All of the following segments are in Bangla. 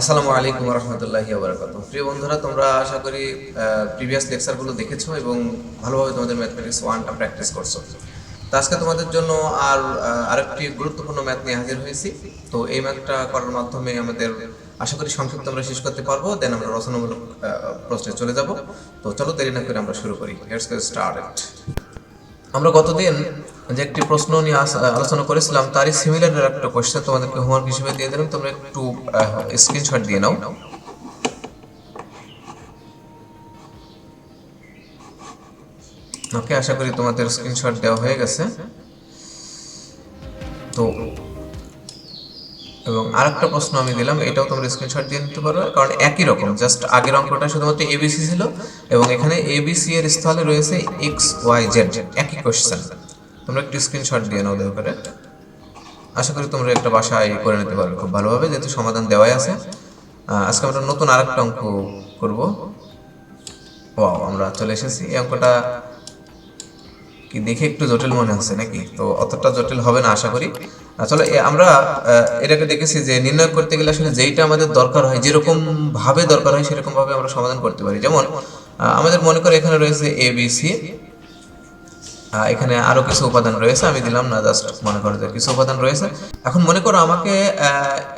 আসসালামু আলাইকুম রহমতুল্লাহি বারাকাতুহু প্রিয় বন্ধুরা, তোমরা আশা করি প্রিভিয়াস লেকচারগুলো দেখেছ এবং ভালোভাবে তোমাদের ম্যাথমেটিক্স ওয়ানটা প্র্যাকটিস করছ। তো আজকে তোমাদের জন্য আর আরেকটি গুরুত্বপূর্ণ ম্যাথ নিয়ে হাজির হয়েছি। তো এই ম্যাথটা করার মাধ্যমে আমাদের আশা করি সংক্ষিপ্ত আমরা শেষ করতে পারব দেন আমরা রচনামূলক প্রশ্নে চলে যাব। তো চলো দেরি না করে আমরা শুরু করি। লেটস গেট আমরা গতদিন যে একটি প্রশ্ন নিয়ে আলোচনা করেছিলাম, তারই সিমিলার একটা কোয়েশ্চেন তোমাদেরকে হোমওয়ার্ক হিসেবে দিয়ে দিলাম। তোমরা একটু স্ক্রিনশট দিয়ে নাও। ওকে আশা করি তোমাদের স্ক্রিনশট দেওয়া হয়ে গেছে। তো আরেকটা প্রশ্ন আমি দিলাম, এটাও তোমরা স্ক্রিনশট দিয়ে নিতে পারো, কারণ একই রকম জাস্ট আগের অঙ্কটা শুধুমাত্র এবিসি ছিল, এবং এখানে এবিসি এর স্থলে রয়েছে এক্স ওয়াই জেড একই কোশ্চেন তোমরা একটু স্ক্রিনশট দিয়ে নাও দয়া করে। আশা করি তোমরা একটা বাসায় করে নিতে পারবে খুব ভালোভাবে, যেহেতু সমাধান দেওয়াই আছে। আজকে আমরা নতুন আরেকটা অঙ্ক করব। ওয়াও, আমরা চলে এসেছি, এই অঙ্কটা কি দেখে একটু জটিল মনে হচ্ছে নাকি? তো অতটা জটিল হবে না, আশা করি। আসলে আমরা এটাকে দেখেছি যে নির্ণয় করতে গেলে আসলে যেইটা আমাদের দরকার হয় যেরকম ভাবে দরকার হয় সেরকম ভাবে আমরা সমাধান করতে পারি। যেমন আমাদের মনে করে এখানে রয়েছে এ বি সি এখানে আরও কিছু উপাদান রয়েছে, আমি দিলাম না জাস্ট মনে করো যে কিছু উপাদান রয়েছে। এখন মনে করো আমাকে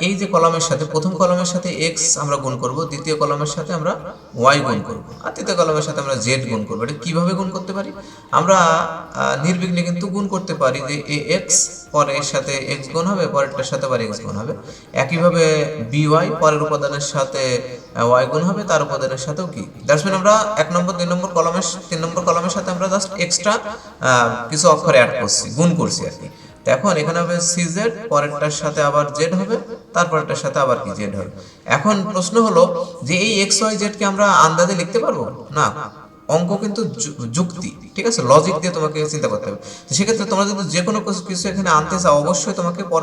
এই যে কলমের সাথে, প্রথম কলমের সাথে এক্স আমরা গুণ করব, দ্বিতীয় কলমের সাথে আমরা ওয়াই গুণ করব, আর তৃতীয় কলমের সাথে আমরা জেড গুণ করব। এটা কীভাবে গুণ করতে পারি? আমরা নির্বিঘ্নে কিন্তু গুণ করতে পারি যে এ এক্স পরের সাথে এক্স গুণ হবে, পরেরটার সাথে আবার এক্স গুণ হবে। একইভাবে বি ওয়াই পরের উপাদানের সাথে ওয়াই গুণ হবে, তার উপাদানের সাথেও কি দ্যাটস মিন আমরা এক নম্বর, দুই নম্বর কলমের, তিন নম্বর কলমের সাথে আমরা জাস্ট এক্সট্রা কিছু অক্ষর অ্যাড করছি, গুণ করছি আর কি। এখন এখানে হবে সি জেড পরেরটার সাথে আবার জেড হবে, তারপরেরটার সাথে আবার কি জেড হবে? এখন প্রশ্ন হলো যে এই এক্স ওয়াই জেডকে আমরা আন্দাজে লিখতে পারব? না, অঙ্ক কিন্তু যুক্তি। ঠিক আছে? লজিক দিয়ে তোমাকে চিন্তা করতে হবে। তো সেক্ষেত্রে তোমরা যদি যে কোনো কিছু এখানে আনতে চাও, অবশ্যই তোমাকে পর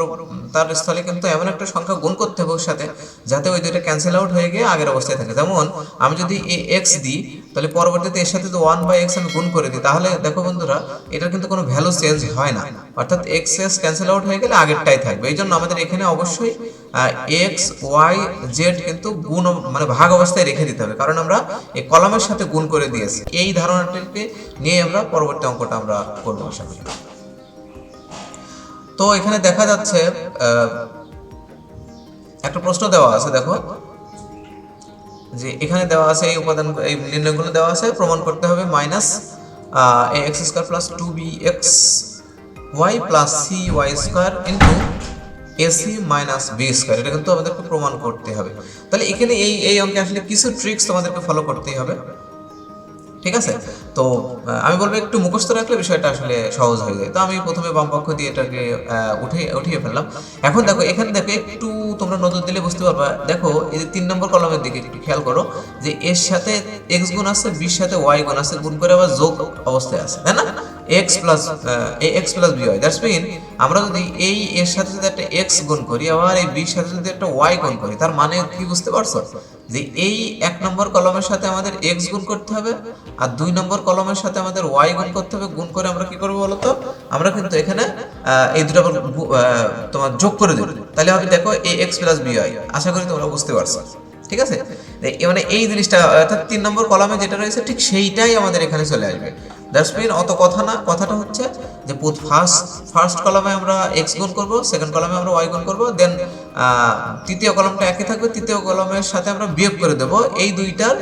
তার স্থলে কিন্তু এমন একটা সংখ্যা গুণ করতে হবে ওর সাথে, যাতে ওই দুইটা ক্যান্সেল আউট হয়ে গিয়ে আগের অবস্থায় থাকে। যেমন, আমি যদি এ এক্স দিই, তাহলে পরবর্তীতে এর সাথে ওয়ান বাই এক্স আমি গুণ করে দিই, তাহলে দেখো বন্ধুরা, এটার কিন্তু কোনো ভ্যালু চেঞ্জ হয় না। অর্থাৎ এক্স এস ক্যান্সেল আউট হয়ে গেলে আগেরটাই থাকবে। এই জন্য আমাদের এখানে অবশ্যই এক্স ওয়াই জেড কিন্তু গুণ মানে ভাগ অবস্থায় রেখে দিতে হবে। কারণ আমরা এই কলমের সাথে গুণ করে দিয়েছি। এই ধারণাটিকে নিয়ে আমরা পরবর্তী অঙ্কটা আমরা করব আশা করি তো এখানে দেখা যাচ্ছে একটা প্রশ্ন দেওয়া আছে, দেখো। যে এখানে দেওয়া আছে এই উপাদান, এই নির্ণয়গুলো দেওয়া আছে, প্রমাণ করতে হবে minus a x square plus two b x y plus c y square into a c minus b square এটা কিন্তু আমাদেরকে প্রমাণ করতে হবে। তাহলে এখানে এই এই অঙ্কে আসলে কিছু ট্রিক্স তোমাদেরকে ফলো করতেই হবে। ঠিক আছে? তো আমি বলব একটু মুখস্থ রাখলে বিষয়টা আসলে সহজ হয়ে যায়। তো আমি প্রথমে বাম পক্ষ দিয়ে এটাকে উঠে, উঠিয়ে ফেললাম। এখন দেখো, এখানে দেখো, একটু তোমরা নজর দিলে বুঝতে পারবা। দেখো, এই যে তিন নম্বর কলমের দিকে একটু খেয়াল করো যে এর সাথে এক্স গুণ আছে বিশ সাথে ওয়াই গুণ আছে, গুণ করে আবার যোগ অবস্থায় আছে, তাই না? X plus x plus b y that's mean আমরা যদি এই এর সাথে যদি একটা এক্স গুণ করি, আবার এই বির সাথে যদি একটা ওয়াই গুণ করি, তার মানে কি বুঝতে পারছ? যে এই এক নম্বর কলমের সাথে আমাদের এক্স গুণ করতে হবে, আর দুই নম্বর কলমের সাথে আমাদের ওয়াই গুণ করতে হবে, গুণ করে আমরা কি করব বলতো আমরা কিন্তু এখানে এই দুটো তোমার যোগ করে দেবো। তাহলে হবে দেখো a x plus b y আশা করি তোমরা বুঝতে পারছ। ঠিক আছে? মানে এই জিনিসটা, অর্থাৎ তিন নম্বর কলামে যেটা রয়েছে, ঠিক সেইটাই আমাদের এখানে চলে আসবে। মিন অত কথা না, কথাটা হচ্ছে যে ফার্স্ট ফার্স্ট কলামে আমরা এক্স গুণ করব সেকেন্ড কলামে আমরা ওয়াই গুণ করব দেন তৃতীয় কলমটা একই থাকবে, তৃতীয় কলমের সাথে আমরা বিয়োগ করে দেবো, এই দুইটার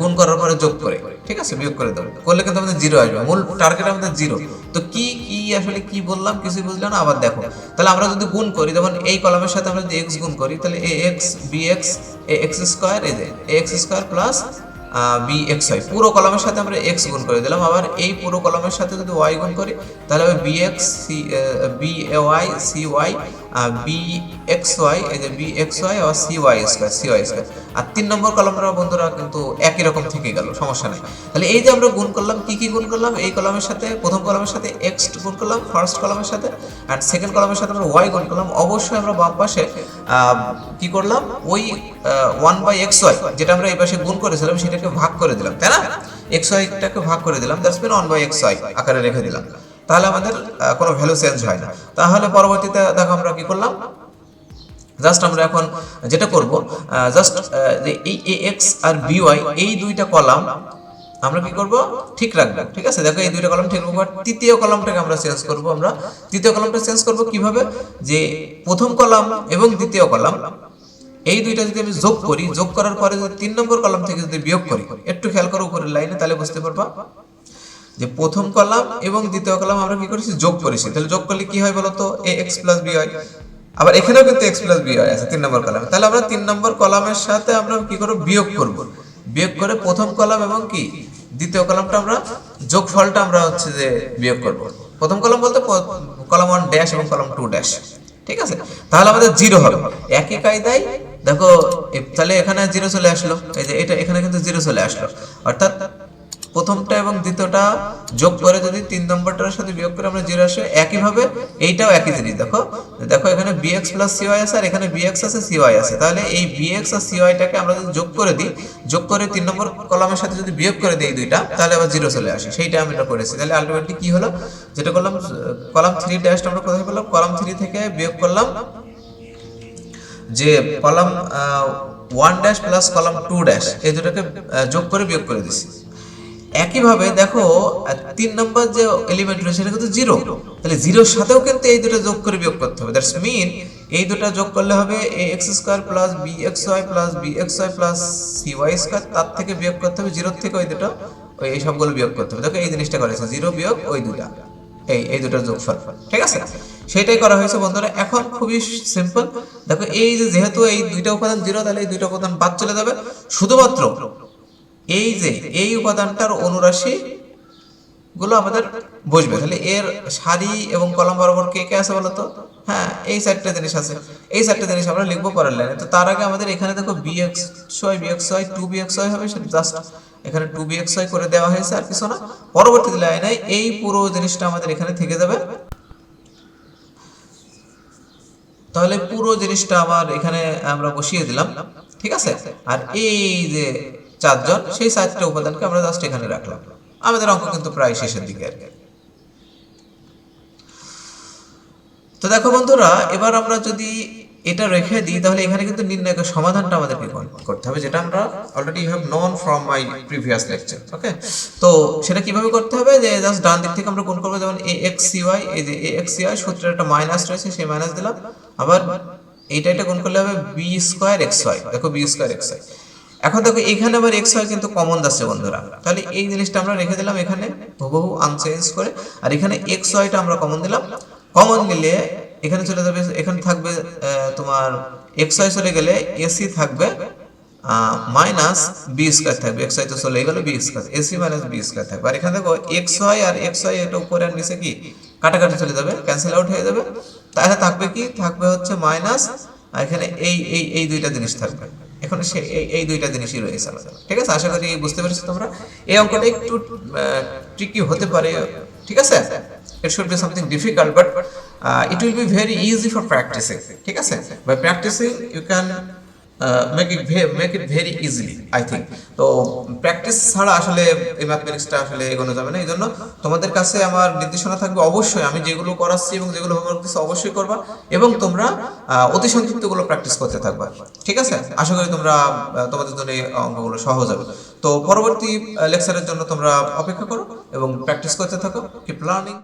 গুণ করার পরে যোগ করে, ঠিক আছে? বিয়োগ করে দেবো, করলে কিন্তু আমাদের জিরো আসবে, মূল টার্গেট আমাদের জিরো তো কি কি, আসলে কি বললাম, কিছুই বুঝলাম না, আবার দেখো। তাহলে আমরা যদি গুণ করি, যেমন এই কলমের সাথে আমরা যদি এক্স গুণ করি, তাহলে a x b x a x square a x square plus b x y পুরো কলমের সাথে আমরা এক্স গুণ করে দিলাম। আবার এই পুরো কলমের সাথে যদি ওয়াই গুণ করি, তাহলে হবে b x c b a y c y b x y এই যে বি এক্স ওয়াই আবার c y square c y square আর তিন নম্বর কলমটা বন্ধুরা কিন্তু একই রকম থেকে গেল, সমস্যা নেই। তাহলে এই যে আমরা গুণ করলাম, কি কি গুণ করলাম? এই কলমের সাথে, প্রথম কলমের সাথে এক্স গুণ করলাম ফার্স্ট কলমের সাথে আর সেকেন্ড কলমের সাথে আমরা ওয়াই গুণ করলাম। অবশ্যই আমরা বাম পাশে কি করলাম? ওই ওয়ান বাই এক্স ওয়াই যেটা আমরা এই পাশে গুণ করেছিলাম, সেটাকে ভাগ করে দিলাম, তাই না? এক্স ওয়াইটাকে ভাগ করে দিলাম that's mean one by x y আকারে রেখে দিলাম। তাহলে আমাদের কোনো ভ্যালু চেঞ্জ হয় না। তাহলে পরবর্তীতে দেখো আমরা কি করলাম? জাস্ট আমরা এখন যেটা করব জাস্ট এই এক্স আর বিওয়াই এই দুইটা কলাম আমরা কি করব? ঠিক রাখব, ঠিক আছে? দেখো, এই দুইটা কলাম ঠিক রাখব। তৃতীয় কলামটাকে আমরা চেঞ্জ করব আমরা। তৃতীয় কলামটা চেঞ্জ করব কীভাবে? যে প্রথম কলাম এবং দ্বিতীয় কলাম এই দুইটা যদি আমি যোগ করি, যোগ করার পরে যদি তিন নম্বর কলাম থেকে যদি বিয়োগ করি, একটু খেয়াল করো উপরের লাইনে, তাহলে বুঝতে পারবা। যে প্রথম কলাম এবং দ্বিতীয় কলাম আমরা কি করেছি? যোগ করেছি। তাহলে যোগ করলে কি হয় বলতো? এ এক্স প্লাস বি হয় আবার এখানেও কিন্তু এক্স প্লাস বি হয় আছে, তিন নম্বর কলামে তাহলে আমরা তিন নম্বর কলামের সাথে আমরা কি করব? বিয়োগ করব। বিয়োগ করে প্রথম কলাম এবং কি? দ্বিতীয় কলমটা আমরা, যোগফলটা আমরা হচ্ছে যে বিয়োগ করব। প্রথম কলম বলতে কলাম ওয়ান ড্যাশ এবং কলম টু ড্যাশ ঠিক আছে? তাহলে আমাদের জিরো হবে। একই কায়দায়, দেখো তাহলে এখানে জিরো চলে আসলো। এই যে এটা, এখানে কিন্তু জিরো চলে আসলো। অর্থাৎ প্রথমটা এবং দ্বিতীয়টা যোগ করে যদি তিন নম্বরটার সাথে বিয়োগ করে আমরা জিরো আসে, একইভাবে এইটাও একই জিনিস, দেখো। দেখো, এখানে বিএক্স প্লাস সিওয়াই আছে আর এখানে বিএক্স আছে সিওয়াই আছে। তাহলে এই বিএক্স আর সিওয়াইটাকে আমরা যদি যোগ করে দিই, যোগ করে তিন নম্বর কলামের সাথে যদি বিয়োগ করে দিই দুইটা, তাহলে আবার জিরো চলে আসে। সেইটা আমি এটা করেছি। তাহলে আলটিমেটলি কি হলো? যেটা করলাম কলাম থ্রি ড্যাশটা আমরা কোথায় পেলাম? কলাম থ্রি থেকে বিয়োগ করলাম যে column one dash plus column two dash এই দুটাকে যোগ করে বিয়োগ করে দিছি। একইভাবে দেখো তিন নম্বর যে এলিমেন্ট রয়েছে সেটা কিন্তু জিরো তাহলে জিরোর সাথেও কিন্তু এই দুটো যোগ করে বিয়োগ করতে হবে। দ্যাটস মিন এই দুটো যোগ করলে হবে a x square plus b x y plus b x y plus c y square তার থেকে বিয়োগ করতে হবে জিরোর থেকে ওই দুটো, ওই এই সবগুলো বিয়োগ করতে হবে। দেখো, এই জিনিসটা করেছে জিরো বিয়োগ ওই দুটা এই এই দুটোর যোগফল। ঠিক আছে? সেটাই করা হয়েছে বন্ধুরা। এখন খুবই সিম্পল দেখো, এই যে যেহেতু এই দুইটা উপাদান জিরো তাহলে এই দুইটা উপাদান বাদ চলে যাবে। শুধুমাত্র এই যে, এই উপাদানটার অনুরাশি গুলো আমাদের বুঝবে তাহলে এর সারি এবং কলম বরাবর কে কে আছে বলতো? হ্যাঁ এই চারটে জিনিস আছে। এই চারটে জিনিস আমরা লিখব পরের লাইনে। তো তার আগে আমাদের এখানে দেখো b x y b x y two b x y হবে, সেটা জাস্ট এখানে টু বিএক্স ওয়াই করে দেওয়া হয়েছে আর কিছু না। পরবর্তী লাইনে এই পুরো জিনিসটা আমাদের এখানে থেকে যাবে। তাহলে পুরো জিনিসটা আমার এখানে আমরা বসিয়ে দিলাম। ঠিক আছে? আর এই যে চারজন, সেই চারটে উপাদানকে আমরা জাস্ট এখানে রাখলাম। আমাদের অঙ্ক কিন্তু প্রায় শেষের দিকে। আর তো দেখো বন্ধুরা, এবার আমরা যদি এটা রেখে দিই, তাহলে এখানে কিন্তু নির্ণায়কের সমাধানটা আমাদেরকে করতে হবে, যেটা আমরা already have known from my previous lecture okay তো সেটা কীভাবে করতে হবে? যে জাস্ট ডান দিক থেকে আমরা কোন করব, যেমন এ এক্স সি ওয়াই এই যে এ এক্স সি ওয়াই সূত্রের একটা মাইনাস রয়েছে, সেই মাইনাস দিলাম। আবার এইটা এটা গুণ করলে হবে বি স্কোয়ার এক্স ওয়াই দেখো বি স্কোয়ার এক্স ওয়াই এখন দেখো, এখানে আবার এক্স ওয়াই কিন্তু কমন যাচ্ছে বন্ধুরা। তাহলে এই জিনিসটা আমরা রেখে দিলাম এখানে, হুবহু আনচেঞ্জ করে। আর এখানে এক্স ওয়াইটা আমরা কমন দিলাম। কমন নিলে এখানে চলে যাবে, এখানে থাকবে তোমার এক্স ওয়াই চলে গেলে এসি থাকবে মাইনাস বি স্কোয়ার থাকবে। এক্স ওয়াই তো চলে গেল b square a c minus b square থাকবে। আর এখানে দেখো এক্স ওয়াই আর এক্স ওয়াই এটা উপরে আর নিচে কি? কাটাকাটি চলে যাবে ক্যান্সেল আউট হয়ে যাবে। তাহলে থাকবে কি? থাকবে হচ্ছে মাইনাস আর এখানে এই এই এই দুইটা জিনিস থাকবে। এখন সে এই দুইটা জিনিসই রয়েছে আলাদা ঠিক আছে? আশা করি বুঝতে পেরেছ তোমরা? এই অঙ্কটা একটু ট্রিকি হতে পারে। ঠিক আছে? It should be something difficult but it will be very easy for practicing ঠিক আছে? By practicing you can it ve- make it very easily, I think. তো প্র্যাকটিস ছাড়া আসলে এই ম্যাথমেটিক্সটা আসলে এগোনো যাবে না। এই জন্য তোমাদের কাছে আমার নির্দেশনা থাকবে, অবশ্যই আমি যেগুলো করাচ্ছি এবং যেগুলো হোমওয়ার্ক দিচ্ছি অবশ্যই করবা এবং তোমরা অতি সংক্ষিপ্তগুলো প্র্যাকটিস করতে থাকবা। ঠিক আছে? আশা করি তোমরা তোমাদের জন্য এই অঙ্কগুলো সহজ হবে। তো পরবর্তী লেকচারের জন্য তোমরা অপেক্ষা করো এবং প্র্যাকটিস করতে থাকো। Keep learning